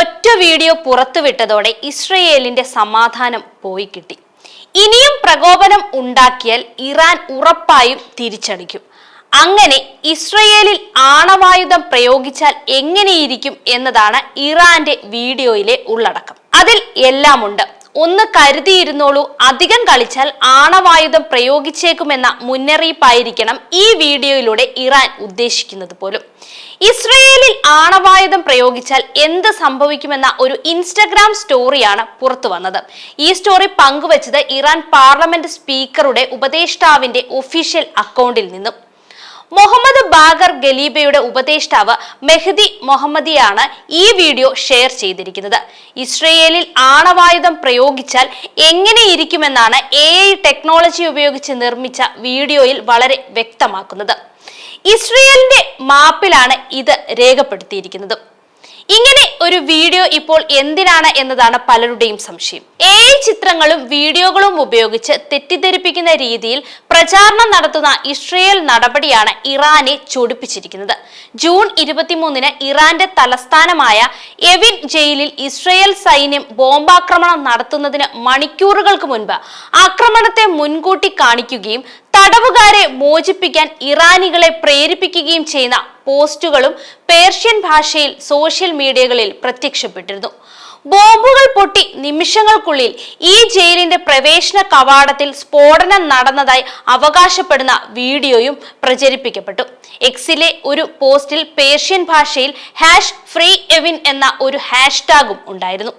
ഒരൊറ്റ വീഡിയോ പുറത്തുവിട്ടതോടെ ഇസ്രയേലിന്റെ സമാധാനം പോയി കിട്ടി. ഇനിയും പ്രകോപനം ഉണ്ടാക്കിയാൽ ഇറാൻ ഉറപ്പായും തിരിച്ചടിക്കും. അങ്ങനെ ഇസ്രയേലിൽ ആണവായുധം പ്രയോഗിച്ചാൽ എങ്ങനെയിരിക്കും എന്നതാണ് ഇറാന്റെ വീഡിയോയിലെ ഉള്ളടക്കം. അതിൽ എല്ലാമുണ്ട്. ഒന്ന് കരുതിയിരുന്നോളൂ. അധികം കളിച്ചാൽ ആണവായുധം പ്രയോഗിച്ചേക്കുമെന്ന മുന്നറിയിപ്പായിരിക്കണം ഈ വീഡിയോയിലൂടെ ഇറാൻ ഉദ്ദേശിക്കുന്നത് പോലും. ഇസ്രയേലിൽ ആണവായുധം പ്രയോഗിച്ചാൽ എന്ത് സംഭവിക്കുമെന്ന ഒരു ഇൻസ്റ്റഗ്രാം സ്റ്റോറിയാണ് പുറത്തു വന്നത്. ഈ സ്റ്റോറി പങ്കുവച്ചത് ഇറാൻ പാർലമെന്റ് സ്പീക്കറുടെ ഉപദേഷ്ടാവിന്റെ ഒഫീഷ്യൽ അക്കൗണ്ടിൽ നിന്നും. മുഹമ്മദ് ബാഗർ ഗലീബയുടെ ഉപദേഷ്ടാവ് മെഹദി മുഹമ്മദിയാണ് ഈ വീഡിയോ ഷെയർ ചെയ്തിരിക്കുന്നത്. ഇസ്രയേലിൽ ആണവായുധം പ്രയോഗിച്ചാൽ എങ്ങനെയിരിക്കുമെന്നാണ് എ ഐ ടെക്നോളജി ഉപയോഗിച്ച് നിർമ്മിച്ച വീഡിയോയിൽ വളരെ വ്യക്തമാക്കുന്നത്. ഇസ്രയേലിന്റെ മാപ്പിലാണ് ഇത് രേഖപ്പെടുത്തിയിരിക്കുന്നത്. ഇങ്ങനെ ഒരു വീഡിയോ ഇപ്പോൾ എന്തിനാണ് എന്നതാണ് പലരുടെയും സംശയം. ഏ ചിത്രങ്ങളും വീഡിയോകളും ഉപയോഗിച്ച് തെറ്റിദ്ധരിപ്പിക്കുന്ന രീതിയിൽ പ്രചാരണം നടത്തുന്ന ഇസ്രയേൽ നടപടിയാണ് ഇറാനെ ചൊടിപ്പിച്ചിരിക്കുന്നത്. ജൂൺ ഇരുപത്തിമൂന്നിന് ഇറാന്റെ തലസ്ഥാനമായ എവിൻ ജയിലിൽ ഇസ്രയേൽ സൈന്യം ബോംബാക്രമണം നടത്തുന്നതിന് മണിക്കൂറുകൾക്ക് മുൻപ് ആക്രമണത്തെ മുൻകൂട്ടി കാണിക്കുകയും തടവുകാരെ മോചിപ്പിക്കാൻ ഇറാനികളെ പ്രേരിപ്പിക്കുകയും ചെയ്യുന്ന പോസ്റ്റുകളും പേർഷ്യൻ ഭാഷയിൽ സോഷ്യൽ മീഡിയകളിൽ പ്രത്യക്ഷപ്പെട്ടിരുന്നു. ബോംബുകൾ പൊട്ടി നിമിഷങ്ങൾക്കുള്ളിൽ ഈ ജയിലിന്റെ പ്രവേശന കവാടത്തിൽ സ്ഫോടനം നടന്നതായി അവകാശപ്പെടുന്ന വീഡിയോയും പ്രചരിപ്പിക്കപ്പെട്ടു. എക്സിലെ ഒരു പോസ്റ്റിൽ പേർഷ്യൻ ഭാഷയിൽ ഹാഷ് ഫ്രീ എവിൻ എന്ന ഒരു ഹാഷ്ടാഗും ഉണ്ടായിരുന്നു.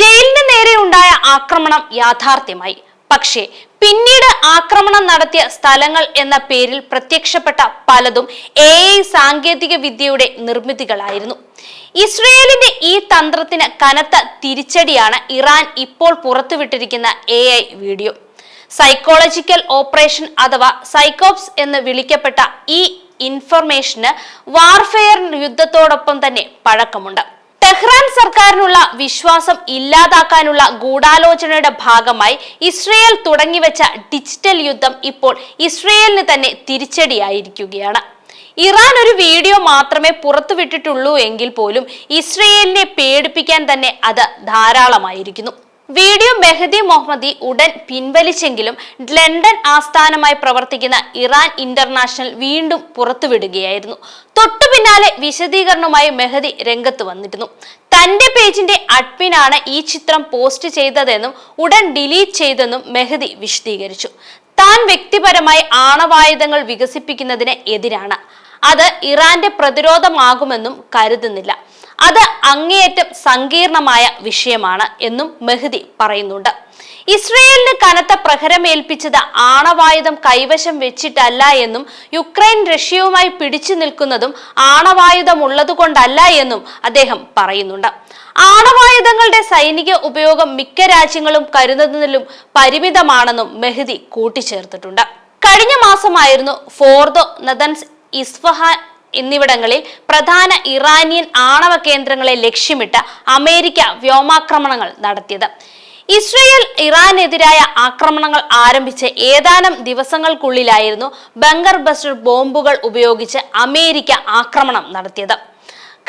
ജയിലിന് നേരെ ഉണ്ടായ ആക്രമണം യാഥാർത്ഥ്യമായി. പക്ഷേ പിന്നീട് ആക്രമണം നടത്തിയ സ്ഥലങ്ങൾ എന്ന പേരിൽ പ്രത്യക്ഷപ്പെട്ട പലതും എ ഐ സാങ്കേതിക വിദ്യയുടെ നിർമ്മിതികളായിരുന്നു. ഇസ്രയേലിന്റെ ഈ തന്ത്രത്തിന് കനത്ത തിരിച്ചടിയാണ് ഇറാൻ ഇപ്പോൾ പുറത്തുവിട്ടിരിക്കുന്ന A I video. Psychological operation അഥവാ സൈക്കോപ്സ് എന്ന് വിളിക്കപ്പെട്ട ഈ ഇൻഫർമേഷന് വാർഫെയർ യുദ്ധത്തോടൊപ്പം തന്നെ പഴക്കമുണ്ട്. ടെഹ്റാൻ സർക്കാരിനുള്ള വിശ്വാസം ഇല്ലാതാക്കാനുള്ള ഗൂഢാലോചനയുടെ ഭാഗമായി ഇസ്രയേൽ തുടങ്ങിവെച്ച ഡിജിറ്റൽ യുദ്ധം ഇപ്പോൾ ഇസ്രയേലിന് തന്നെ തിരിച്ചടിയായിരിക്കുകയാണ്. ഇറാൻ ഒരു വീഡിയോ മാത്രമേ പുറത്തുവിട്ടിട്ടുള്ളൂ എങ്കിൽ പോലും ഇസ്രയേലിനെ പേടിപ്പിക്കാൻ തന്നെ അത് ധാരാളമായിരിക്കുന്നു. വീഡിയോ മെഹദി മുഹമ്മദി ഉടൻ പിൻവലിച്ചെങ്കിലും ലണ്ടൻ ആസ്ഥാനമായി പ്രവർത്തിക്കുന്ന ഇറാൻ ഇന്റർനാഷണൽ വീണ്ടും പുറത്തുവിടുകയായിരുന്നു. തൊട്ടു പിന്നാലെ വിശദീകരണവുമായി മെഹദി രംഗത്ത് വന്നിരുന്നു. തന്റെ പേജിന്റെ അഡ്മിനാണ് ഈ ചിത്രം പോസ്റ്റ് ചെയ്തതെന്നും ഉടൻ ഡിലീറ്റ് ചെയ്തെന്നും മെഹദി വിശദീകരിച്ചു. താൻ വ്യക്തിപരമായി ആണവായുധങ്ങൾ വികസിപ്പിക്കുന്നതിന് എതിരാണ്. അത് ഇറാന്റെ പ്രതിരോധമാകുമെന്നും കരുതുന്നില്ല. അത് അങ്ങേയറ്റം സങ്കീർണമായ വിഷയമാണ് എന്നും മെഹ്ദി പറയുന്നുണ്ട്. ഇസ്രയേലിന് കനത്ത പ്രഹരമേൽപ്പിച്ചത് ആണവായുധം കൈവശം വെച്ചിട്ടല്ല എന്നും യുക്രൈൻ റഷ്യയുമായി പിടിച്ചു നിൽക്കുന്നതും ആണവായുധം ഉള്ളതുകൊണ്ടല്ല എന്നും അദ്ദേഹം പറയുന്നുണ്ട്. ആണവായുധങ്ങളുടെ സൈനിക ഉപയോഗം മിക്ക രാജ്യങ്ങളും കരുതുന്നതിലും പരിമിതമാണെന്നും മെഹ്ദി കൂട്ടിച്ചേർത്തിട്ടുണ്ട്. കഴിഞ്ഞ മാസമായിരുന്നു ഫോർദോ നദൻസ് ഇസ്ഫഹാൻ എന്നിവിടങ്ങളിൽ പ്രധാന ഇറാനിയൻ ആണവ കേന്ദ്രങ്ങളെ ലക്ഷ്യമിട്ട് അമേരിക്ക വ്യോമാക്രമണങ്ങൾ നടത്തിയത്. ഇസ്രയേൽ ഇറാനെതിരായ ആക്രമണങ്ങൾ ആരംഭിച്ച് ഏതാനും ദിവസങ്ങൾക്കുള്ളിലായിരുന്നു ബങ്കർ ബസ്റ്റർ ബോംബുകൾ ഉപയോഗിച്ച് അമേരിക്ക ആക്രമണം നടത്തിയത്.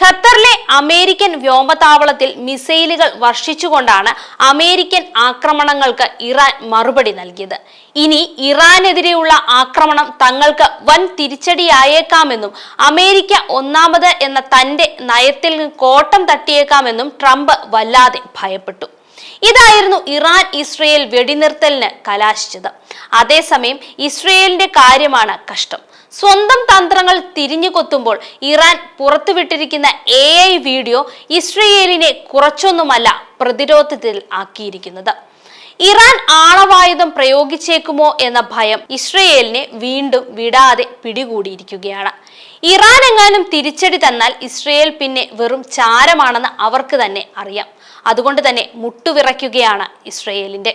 ഖത്തറിലെ അമേരിക്കൻ വ്യോമതാവളത്തിൽ മിസൈലുകൾ വർഷിച്ചുകൊണ്ടാണ് അമേരിക്കൻ ആക്രമണങ്ങൾക്ക് ഇറാൻ മറുപടി നൽകിയത്. ഇനി ഇറാനെതിരെയുള്ള ആക്രമണം തങ്ങൾക്ക് വൻ തിരിച്ചടിയായേക്കാമെന്നും അമേരിക്ക ഒന്നാമത് എന്ന തന്റെ നയത്തിൽ കോട്ടം തട്ടിയേക്കാമെന്നും ട്രംപ് വല്ലാതെ ഭയപ്പെട്ടു. ഇതായിരുന്നു ഇറാൻ ഇസ്രയേൽ വെടിനിർത്തലിന് കലാശിച്ചത്. അതേസമയം ഇസ്രയേലിന്റെ കാര്യമാണ് കഷ്ടം. സ്വന്തം തന്ത്രങ്ങൾ തിരിഞ്ഞു കൊത്തുമ്പോൾ ഇറാൻ പുറത്തുവിട്ടിരിക്കുന്ന എ ഐ വീഡിയോ ഇസ്രയേലിനെ കുറച്ചൊന്നുമല്ല പ്രതിരോധത്തിൽ ആക്കിയിരിക്കുന്നത്. ഇറാൻ ആണവായുധം പ്രയോഗിച്ചേക്കുമോ എന്ന ഭയം ഇസ്രയേലിനെ വീണ്ടും വിടാതെ പിടികൂടിയിരിക്കുകയാണ്. ഇറാൻ എങ്ങാനും തിരിച്ചടി തന്നാൽ ഇസ്രയേൽ പിന്നെ വെറും ചാരമാണെന്ന് അവർക്ക് തന്നെ അറിയാം. അതുകൊണ്ട് തന്നെ മുട്ടുവിറയ്ക്കുകയാണ് ഇസ്രയേലിന്റെ